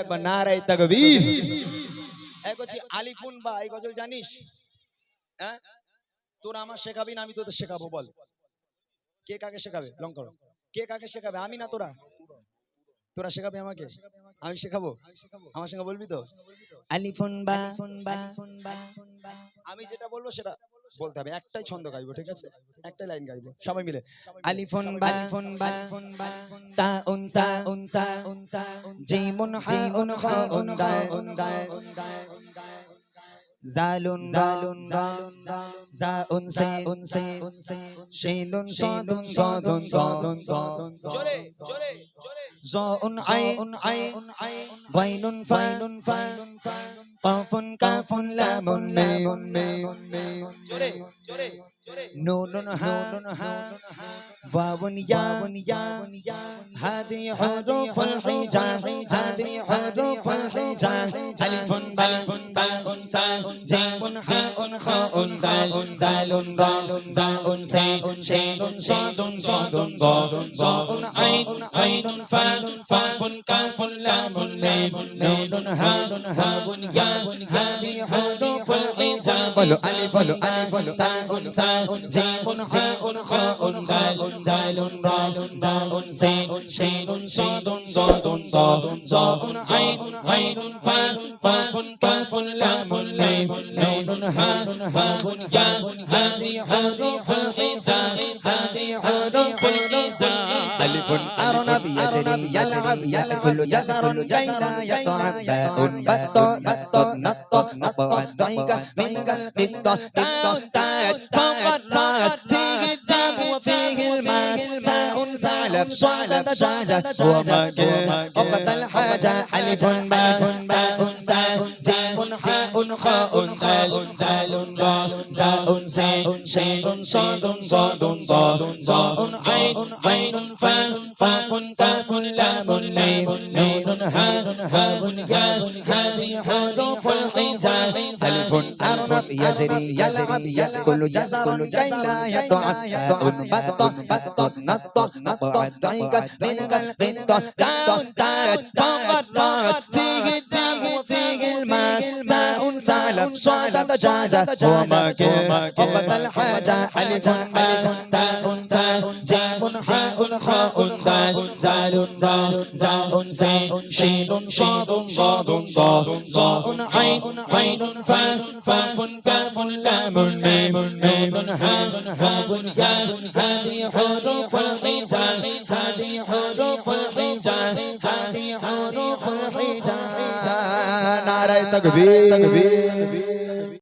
একবার নারাই তাকবীর। এক আলিফুন বা এই গজল জানিস? হ্যাঁ? তোরা আমার শেখাবি না আমি তোদের শেখাবো বল। কে কাকে শেখাবে? লং করো। কে কাকে শেখাবে? আমি না তোরা? তোরা শেখাবে আমাকে? আমি শেখাবো? আমার সঙ্গে বলবি তো? আলিফুন বা আমি যেটা বলব সেটা বলতে হবে একটাই ছন্দ গাইবো ঠিক আছে? একটাই লাইন গাইবো সবাই মিলে। আলিফুন বা তা উন সা উন সা জিমুন হা উন খা উন দা জালুন জালুন জা উন সে উন সে শিনুন সাদুন সাদুন। সাদুন। জোরে জোরে জোরে। زاء عين غين فاء قاف كاف لام ميم نون ها واو يا هذه حروف الحجاج هذه حروف الحجاج ألف باء تا جيم حاء خاء دال دال را زاء ساء شين صاد صاد ضاد ضاء عين عين فاء فاء كاف لام لام نون هاء هاء ياء هذه حروف الحجاب الف الف تاء ساء جيم حاء خاء دال دال را زاء ساء شين صاد ضاد ضاء ضاء عين عين فاء فاء كاف لام لام نون هاء هاء يا هذه حروف الحجاء هذه حروف الحجاء ألف أرنب يجري يلعب يأكل جزر جيلا يطعم باء بط بط نط نطع الضيق من القط قط تاج فقد راس فيه الدم وفيه الماس تاء ثعلب صعلب دجاجة ومكين وقت الحاجة ألف باء باء حاء خاء دال دال راء زاء سين شين صاد ضاد ضاء ضاء عين عين فاء قاف كاف لام لام نون هاء هاء يا هذه حروف الحجاء ألف أرنب يجري يلعب يأكل جزر جيلا يطعم باء بط بط نط نطع الضيق من القط تاء تاج فقد راس فيه ثعلب صعد دجاجة ومكين وقت الحاجة ألف باء تاء ثاء جيم حاء خاء دال دال راء زاء سين شين صاد ضاد ضاء ضاء عين عين فاء فاء كاف لام ميم نون هاء هاء يا هذه حروف الحجاء هذه حروف الحجاء هذه حروف الحجاء নারায় তকবীর